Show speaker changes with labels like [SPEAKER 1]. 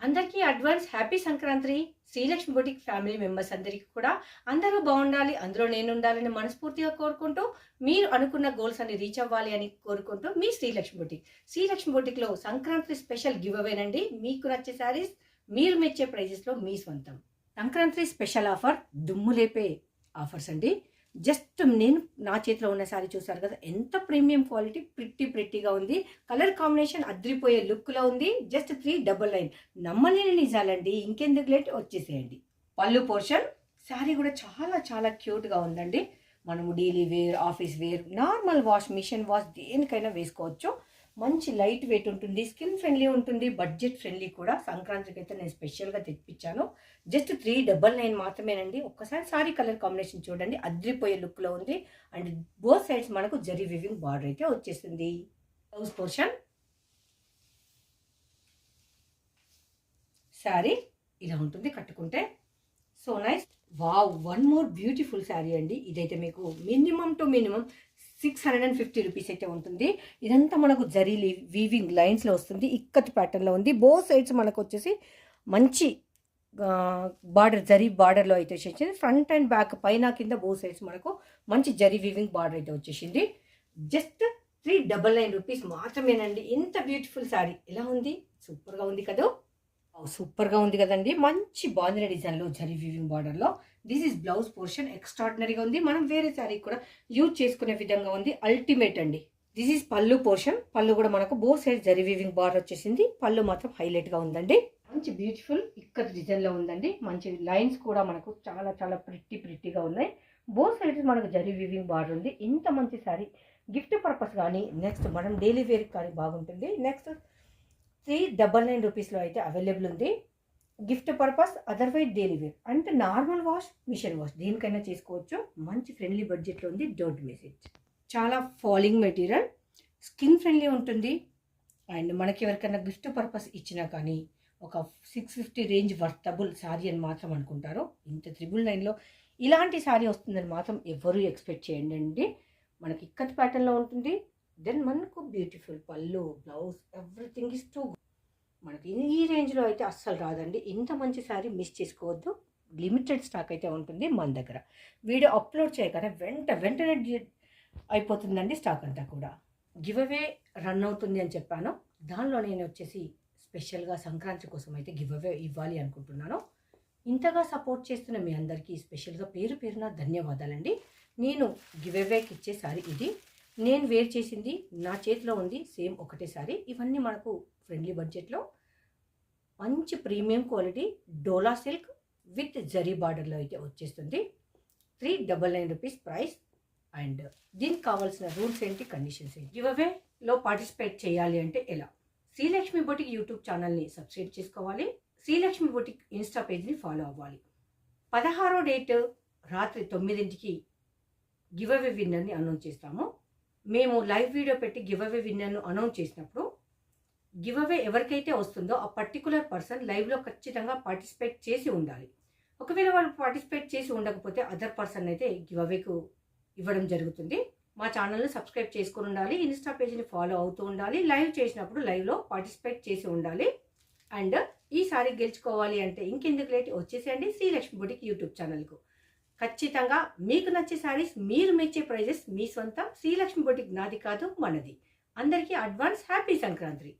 [SPEAKER 1] అందరికీ advance happy Sankranti. Srilakshmi boutique family members అందరికీ కూడా అందరూ బాగుండాలి అందులో నేను ఉండాలని మనస్ఫూర్తిగా కోరుకుంటూ మీరు అనుకున్న గోల్స్ అన్ని రీచ్ అవ్వాలి అని కోరుకుంటూ మీ శ్రీలక్ష్మి బొటిక్. శ్రీలక్ష్మి బొటిక్లో సంక్రాంతి స్పెషల్ గివ్ అవేనండి మీకు నచ్చే శారీస్ మీరు మెచ్చే ప్రైజెస్లో మీ సొంతం సంక్రాంతి స్పెషల్ ఆఫర్ దుమ్ము లేపే ఆఫర్స్ అండి. జస్ట్ నేను నా చేతిలో ఉన్న శారీ చూసారు కదా ఎంత ప్రీమియం క్వాలిటీ ప్రిట్టి ప్రిట్టిగా ఉంది. కలర్ కాంబినేషన్ అద్రిపోయే లుక్లో ఉంది. Just three double nine. నమ్మలేని నిజాలండి. ఇంకెందుకు లేట్? వచ్చేసేయండి. పళ్ళు పోర్షన్. శారీ కూడా చాలా చాలా క్యూట్గా ఉందండి. మనము daily wear office wear normal wash machine wash దేనికైనా వేసుకోవచ్చు. మంచి లైట్ వెయిట్ ఉంటుంది స్కిన్ ఫ్రెండ్లీ ఉంటుంది బడ్జెట్ ఫ్రెండ్లీ కూడా. సంక్రాంతికి అయితే నేను స్పెషల్గా తెప్పించాను. జస్ట్ త్రీ డబల్ నైన్ మాత్రమేనండి. ఒక్కసారి సారీ కలర్ కాంబినేషన్ చూడండి. అద్రిపోయే లుక్లో ఉంది. అండ్ బోత్ సైడ్స్ మనకు జరీ వివింగ్ బార్డర్ అయితే వచ్చేసింది. Blouse portion. శారీ ఇలా ఉంటుంది కట్టుకుంటే. So nice. Wow one more beautiful sari అండి. ఇదైతే మీకు minimum to minimum six hundred and fifty rupees అయితే ఉంటుంది. ఇదంతా మనకు జరీ వీవింగ్ లైన్స్లో వస్తుంది. ఇక్కత్ ప్యాటర్న్లో ఉంది. బో సైడ్స్ మనకు వచ్చేసి మంచి బార్డర్ జరీ బార్డర్లో అయితే వచ్చేసింది. ఫ్రంట్ అండ్ బ్యాక్ పైన కింద బో సైడ్స్ మనకు మంచి జరీ వీవింగ్ బార్డర్ అయితే వచ్చేసింది. Just three double nine rupees మాత్రమేనండి. ఇంత బ్యూటిఫుల్ శారీ ఎలా ఉంది? సూపర్గా ఉంది కదా? సూపర్గా ఉంది కదండి. మంచి బాగుంది డిజైన్లో జరీ వీవింగ్ బార్డర్లో. దిస్ ఈజ్ బ్లౌజ్ పోర్షన్ ఎక్స్ట్రాడినరీగా ఉంది. మనం వేరే శారీ కూడా యూజ్ చేసుకునే విధంగా ఉంది. అల్టిమేట్ అండి. దిస్ ఈజ్ పళ్ళు పోర్షన్ పళ్ళు కూడా మనకు బో సైడ్ జరీ వీవింగ్ బార్డర్ వచ్చేసింది. పళ్ళు మాత్రం హైలైట్గా ఉందండి. మంచి బ్యూటిఫుల్ ఇక్కడ డిజైన్లో ఉందండి. మంచి లైన్స్ కూడా మనకు చాలా చాలా ప్రిట్టి ప్రిట్టిగా ఉన్నాయి. బో సైడ్స్ మనకు జరీ వీవింగ్ బార్డర్ ఉంది. ఇంత మంచి శారీ గిఫ్ట్ పర్పస్ కానీ నెక్స్ట్ మనం డైలీ వేర్ కానీ బాగుంటుంది. నెక్స్ట్ త్రీ డబల్ నైన్ రూపీస్లో అయితే అవైలబుల్ ఉంది. Gift purpose otherwise daily wear అంటే నార్మల్ వాష్ మిషన్ వాష్ దేనికైనా చేసుకోవచ్చు. మంచి ఫ్రెండ్లీ బడ్జెట్లో ఉంది. Don't miss it. చాలా ఫాలింగ్ మెటీరియల్. స్కిన్ ఫ్రెండ్లీ ఉంటుంది. అండ్ మనకి ఎవరికైనా గిఫ్ట్ పర్పస్ ఇచ్చినా కానీ ఒక six fifty range worthable sari అని మాత్రం అనుకుంటారు. ఇంత త్రిబుల్ నైన్లో ఇలాంటి శారీ వస్తుందని మాత్రం ఎవరు ఎక్స్పెక్ట్ చేయండి అండి. మనకి ఇక్కత్ ప్యాటర్న్లో ఉంటుంది. దెన్ మనకు బ్యూటిఫుల్ పళ్ళు బ్లౌజ్ ఎవ్రీథింగ్ ఇస్ టూ మనకి ఈ రేంజ్లో అయితే అస్సలు రాదండి. ఇంత మంచి శారీ మిస్ చేసుకోవద్దు. లిమిటెడ్ స్టాక్ అయితే ఉంటుంది మన దగ్గర. వీడియో అప్లోడ్ చేయగానే వెంట వెంటనే అయిపోతుందండి స్టాక్ అంతా కూడా. గివ్ అవే రన్ అవుతుంది అని చెప్పాను. దానిలో నేను వచ్చేసి స్పెషల్గా సంక్రాంతి కోసం అయితే గివ్ అవే ఇవ్వాలి అనుకుంటున్నాను. ఇంతగా సపోర్ట్ చేస్తున్న మీ అందరికీ స్పెషల్గా పేరు పేరున ధన్యవాదాలండి. నేను గివ్ అవేకి ఇచ్చే సారీ ఇది. నేను వేర్ చేసింది నా చేతిలో ఉంది సేమ్ ఒకటే సారీ ఇవన్నీ మనకు ఫ్రెండ్లీ బడ్జెట్లో మంచి premium quality dola silk with zari బార్డర్లో అయితే వచ్చేస్తుంది. Three double nine rupees price. And దీనికి కావాల్సిన రూల్స్ ఏంటి కండిషన్స్ ఏంటి? గివ్ అవేలో పార్టిసిపేట్ చేయాలి అంటే ఎలా? శ్రీలక్ష్మి బొటిక్ యూట్యూబ్ ఛానల్ని సబ్స్క్రైబ్ చేసుకోవాలి. శ్రీలక్ష్మి బొటిక్ ఇన్స్టా పేజ్ని ఫాలో అవ్వాలి. పదహారో డేట్ రాత్రి తొమ్మిదింటికి గివ్ అవే విన్నర్ని అనౌన్స్ చేస్తాము. మేము లైవ్ వీడియో పెట్టి గివ్ అవే విన్నర్ను అనౌన్స్ చేసినప్పుడు గివ్ అవే ఎవరికైతే వస్తుందో ఆ పర్టికులర్ పర్సన్ లైవ్లో ఖచ్చితంగా పార్టిసిపేట్ చేసి ఉండాలి. ఒకవేళ వాళ్ళు పార్టిసిపేట్ చేసి ఉండకపోతే అదర్ పర్సన్ అయితే గివ్ అవేకు ఇవ్వడం జరుగుతుంది. మా ఛానల్ని సబ్స్క్రైబ్ చేసుకుని ఉండాలి ఇన్స్టా పేజ్ని ఫాలో అవుతూ ఉండాలి లైవ్ చేసినప్పుడు లైవ్లో పార్టిసిపేట్ చేసి ఉండాలి. అండ్ ఈసారి గెలుచుకోవాలి అంటే ఇంకెందుకు లేట్? వచ్చేసేయండి శ్రీలక్ష్మి బుటిక్ యూట్యూబ్ ఛానల్కు. ఖచ్చితంగా మీకు నచ్చే శారీస్ మీరు మెచ్చే ప్రైజెస్ మీ సొంతం శ్రీలక్ష్మి బుటిక్ నాది కాదు మనది. అందరికీ అడ్వాన్స్ హ్యాపీ సంక్రాంతి.